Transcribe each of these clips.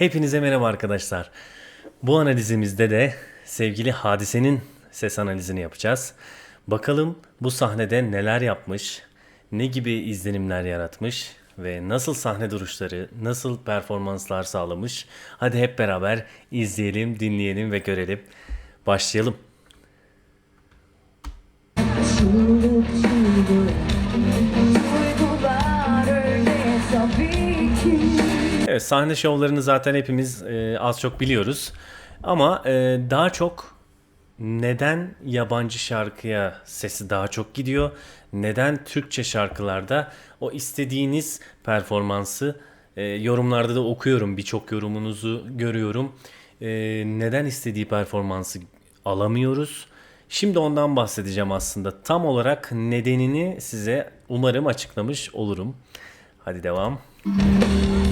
Hepinize merhaba arkadaşlar. Bu analizimizde de sevgili Hadise'nin ses analizini yapacağız. Bakalım bu sahnede neler yapmış, ne gibi izlenimler yaratmış ve nasıl sahne duruşları, nasıl performanslar sağlamış. Hadi hep beraber izleyelim, dinleyelim ve görelim. Başlayalım. Sahne şovlarını zaten hepimiz e, az çok biliyoruz. Ama e, daha çok neden yabancı şarkıya sesi daha çok gidiyor? Neden Türkçe şarkılarda o istediğiniz performansı e, yorumlarda da okuyorum. Birçok yorumunuzu görüyorum. E, neden istediği performansı alamıyoruz? Şimdi ondan bahsedeceğim aslında. Tam olarak nedenini size umarım açıklamış olurum. Hadi devam. Dağlar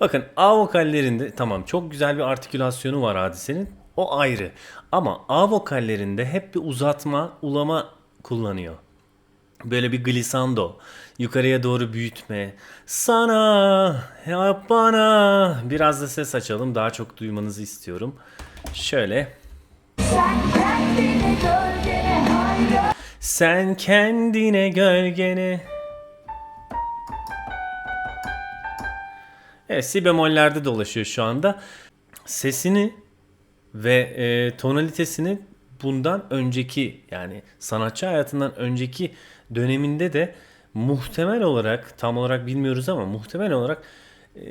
Bakın A vokallerinde tamam çok güzel bir artikülasyonu var hadisenin. O ayrı. Ama A vokallerinde hep bir uzatma, ulama kullanıyor. Böyle bir glissando, yukarıya doğru büyütme. Sana, yap bana. Biraz da ses açalım. Daha çok duymanızı istiyorum. Şöyle. Sen kendini gölgene hayran Sen kendine gölgeni. Evet si bemollerde dolaşıyor şu anda. Sesini ve e, tonalitesini bundan önceki yani sanatçı hayatından önceki döneminde de muhtemel olarak tam olarak bilmiyoruz ama muhtemel olarak e,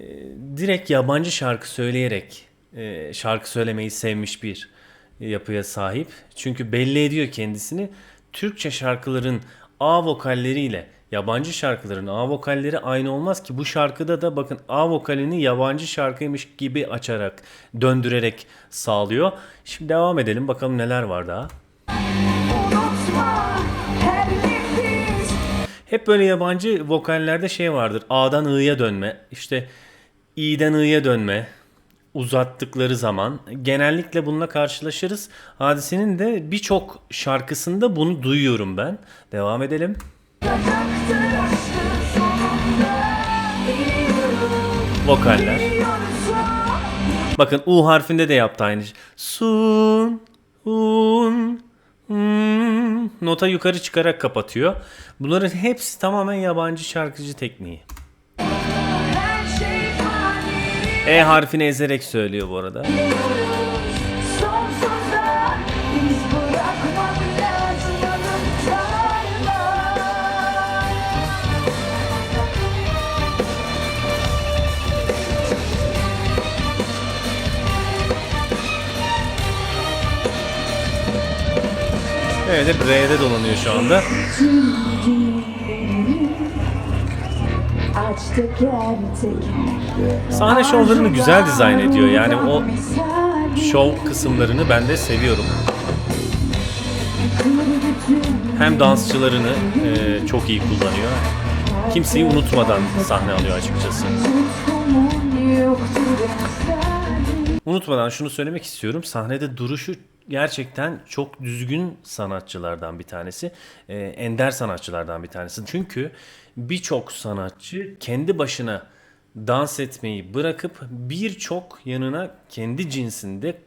direkt yabancı şarkı söyleyerek e, şarkı söylemeyi sevmiş bir yapıya sahip. Çünkü belli ediyor kendisini. Türkçe şarkıların A vokalleriyle yabancı şarkıların A vokalleri aynı olmaz ki bu şarkıda da bakın A vokalini yabancı şarkıymış gibi açarak döndürerek sağlıyor. Şimdi devam edelim bakalım neler var daha. Unutma Hep böyle yabancı vokallerde şey vardır. A'dan I'ya dönme, işte İ'den I'ya dönme uzattıkları zaman genellikle bununla karşılaşırız. Hadisenin de birçok şarkısında bunu duyuyorum ben. Devam edelim. Vokaller. Bakın U harfinde de yaptı aynı şey. Sun, un, hmm. nota yukarı çıkarak kapatıyor. Bunların hepsi tamamen yabancı şarkıcı tekniği. E harfini ezerek söylüyor bu arada. Evet hep R'de dolanıyor şu anda. Sahne şovlarını güzel dizayn ediyor. Yani o şov kısımlarını ben de seviyorum. Hem dansçılarını e, çok iyi kullanıyor. Kimseyi unutmadan sahne alıyor açıkçası. Unutmadan şunu söylemek istiyorum. Sahnede duruşu gerçekten çok düzgün sanatçılardan bir tanesi. Ee, ender sanatçılardan bir tanesi. Çünkü birçok sanatçı kendi başına dans etmeyi bırakıp birçok yanına kendi cinsinde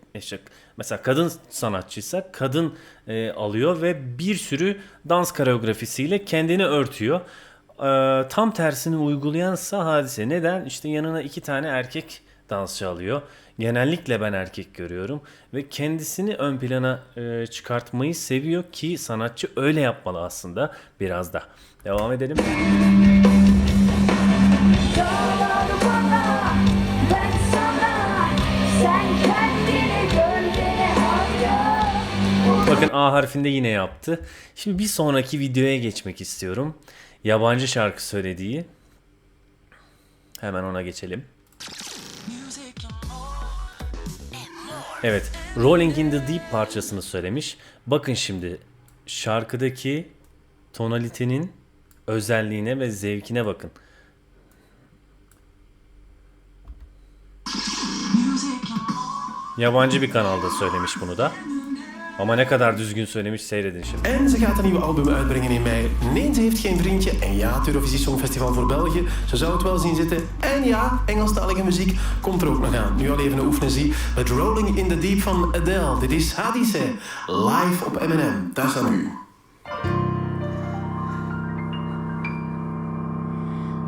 mesela kadın sanatçıysa kadın e, alıyor ve bir sürü dans koreografisiyle kendini örtüyor. Ee, tam tersini uygulayansa hadise. Neden? İşte yanına iki tane erkek dansçı alıyor. Genellikle ben erkek görüyorum ve kendisini ön plana e, çıkartmayı seviyor ki sanatçı öyle yapmalı aslında biraz da. Devam edelim. Bakın A harfinde yine yaptı. Şimdi bir sonraki videoya geçmek istiyorum. Yabancı şarkı söylediği. Hemen ona geçelim. Evet, Rolling in the Deep parçasını söylemiş. Bakın şimdi şarkıdaki tonalitenin özelliğine ve zevkine bakın. Yabancı bir kanalda söylemiş bunu da. Ama ne kadar düzgün söylemiş seyredin şimdi. En ze gaat een nieuwe album uitbrengen in mei. Nee, ze heeft geen vriendje. En ja, het Eurovisie Songfestival voor België. Ze zou het wel zien zitten. En ja, Engelstalige muziek komt er ook nog aan. Nu al even een oefenezie met Rolling in the Deep van Adele. Dit is Hadise, live op M&M. Daar staan u.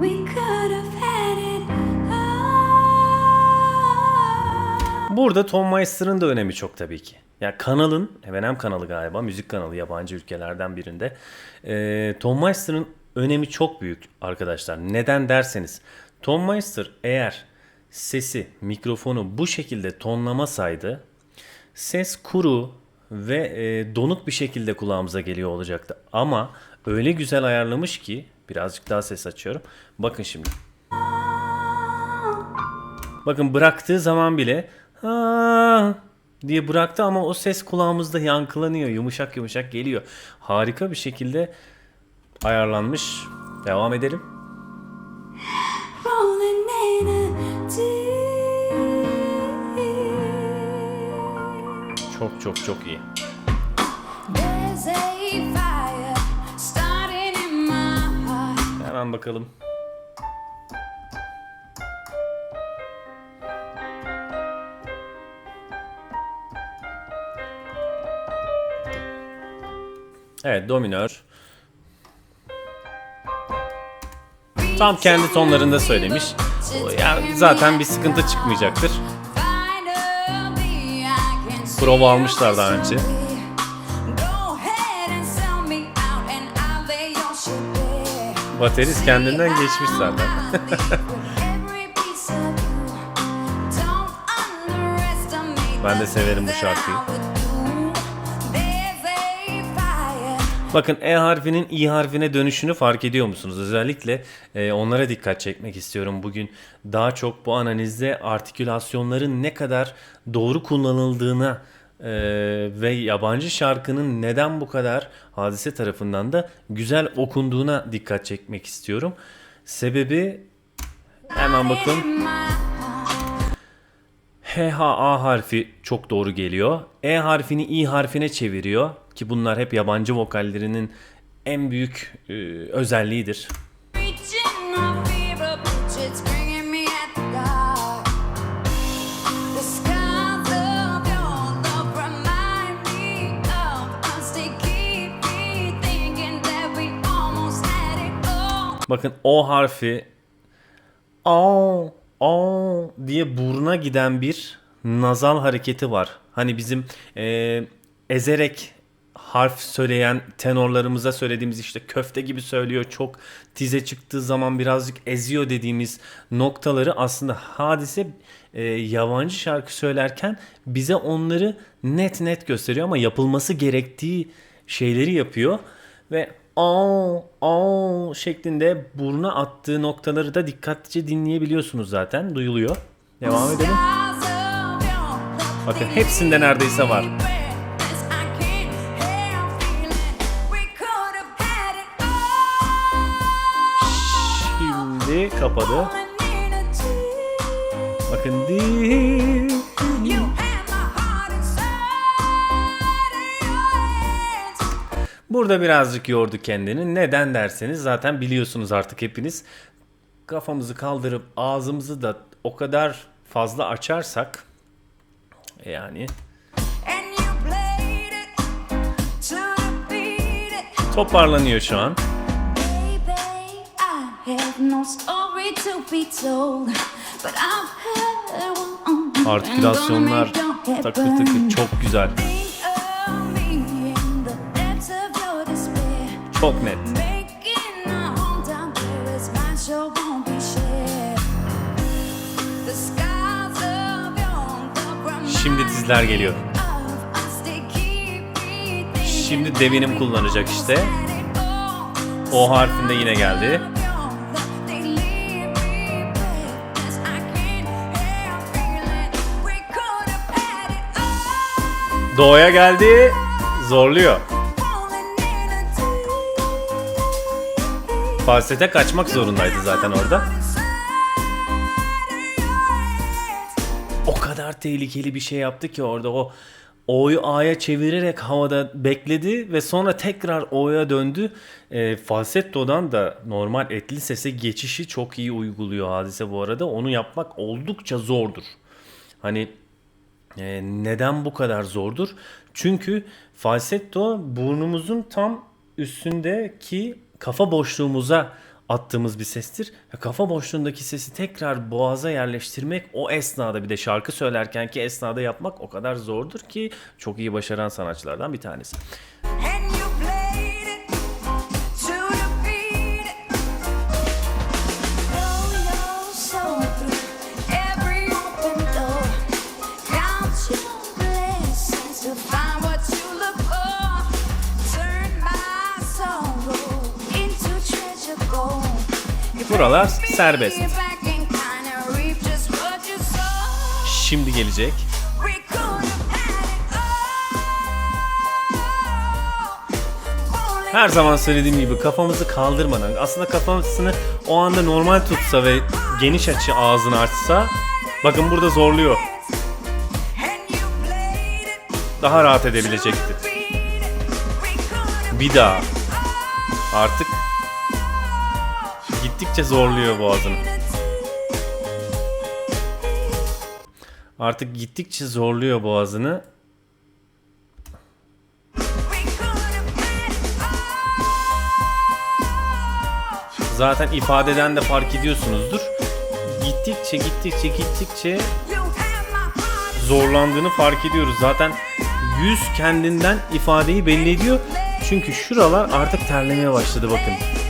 We could have had it all. Burada Tom Meister'ın da önemi çok tabii ki. Ya kanalın, M&M kanalı galiba, müzik kanalı yabancı ülkelerden birinde. Ee, Tom Meister'ın önemi çok büyük arkadaşlar. Neden derseniz, Tom Meister eğer sesi, mikrofonu bu şekilde tonlamasaydı, ses kuru ve e, donuk bir şekilde kulağımıza geliyor olacaktı. Ama öyle güzel ayarlamış ki, birazcık daha ses açıyorum. Bakın şimdi. Bakın bıraktığı zaman bile ha diye bıraktı ama o ses kulağımızda yankılanıyor. Yumuşak yumuşak geliyor. Harika bir şekilde ayarlanmış. Devam edelim. Çok çok çok iyi. Hemen bakalım. Evet, do minör. Tam kendi tonlarında söylemiş. O Ya zaten bir sıkıntı çıkmayacaktır. Prova almışlar daha önce. Baterist kendinden geçmiş zaten. Ben de severim bu şarkıyı. Bakın E harfinin I harfine dönüşünü fark ediyor musunuz? Özellikle e, onlara dikkat çekmek istiyorum bugün. Daha çok bu analizde artikülasyonların ne kadar doğru kullanıldığına e, ve yabancı şarkının neden bu kadar hadise tarafından da güzel okunduğuna dikkat çekmek istiyorum. Sebebi hemen bakın H, H, A harfi çok doğru geliyor. E harfini I harfine çeviriyor. Ki bunlar hep yabancı vokallerinin en büyük e, özelliğidir. Bakın O harfi o o diye buruna giden bir nazal hareketi var. Hani bizim e, ezerek harf söyleyen tenorlarımıza söylediğimiz işte köfte gibi söylüyor. Çok tize çıktığı zaman birazcık eziyor dediğimiz noktaları aslında hadise e, yabancı şarkı söylerken bize onları net net gösteriyor ama yapılması gerektiği şeyleri yapıyor ve o o şeklinde buruna attığı noktaları da dikkatlice dinleyebiliyorsunuz zaten. Duyuluyor. Devam edelim. Bakın hepsinde neredeyse var. Kapadı. Bakın di. Burada birazcık yordu kendini. Neden derseniz zaten biliyorsunuz artık hepiniz. Kafamızı kaldırıp ağzımızı da o kadar fazla açarsak yani toparlanıyor şu an. Artikülasyonlar takır takır çok güzel. Çok net. Şimdi dizler geliyor. Şimdi devinim kullanacak işte. O harfinde yine geldi. Doğuya geldi. Zorluyor. Falsete kaçmak zorundaydı zaten orada. O kadar tehlikeli bir şey yaptı ki orada o O'yu A'ya çevirerek havada bekledi ve sonra tekrar O'ya döndü. E, falsetto'dan da normal etli sese geçişi çok iyi uyguluyor hadise bu arada. Onu yapmak oldukça zordur. Hani e, neden bu kadar zordur? Çünkü falsetto burnumuzun tam üstündeki kafa boşluğumuza attığımız bir sestir. Kafa boşluğundaki sesi tekrar boğaza yerleştirmek o esnada bir de şarkı söylerken ki esnada yapmak o kadar zordur ki çok iyi başaran sanatçılardan bir tanesi. And you sow. Şimdi gelecek. Her zaman söylediğim gibi kafamızı kaldırmadan aslında kafasını o anda normal tutsa ve geniş açı ağzını açsa bakın burada zorluyor. Daha rahat edebilecekti. Bir daha. Artık gittikçe zorluyor boğazını. Artık gittikçe zorluyor boğazını. Zaten ifadeden de fark ediyorsunuzdur. Gittikçe gittikçe gittikçe zorlandığını fark ediyoruz. Zaten yüz kendinden ifadeyi belli ediyor. Çünkü şuralar artık terlemeye başladı bakın.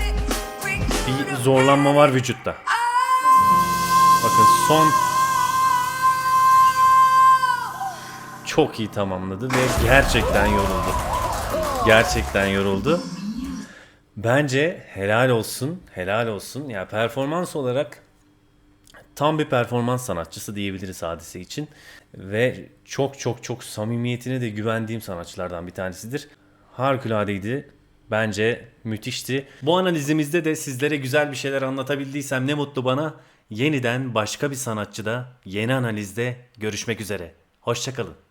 Zorlanma var vücutta. Bakın son çok iyi tamamladı ve gerçekten yoruldu. Gerçekten yoruldu. Bence helal olsun, helal olsun. Ya performans olarak tam bir performans sanatçısı diyebiliriz hadise için. Ve çok çok çok samimiyetine de güvendiğim sanatçılardan bir tanesidir. Harikulade Bence müthişti. Bu analizimizde de sizlere güzel bir şeyler anlatabildiysem ne mutlu bana. Yeniden başka bir sanatçıda, yeni analizde görüşmek üzere. Hoşçakalın.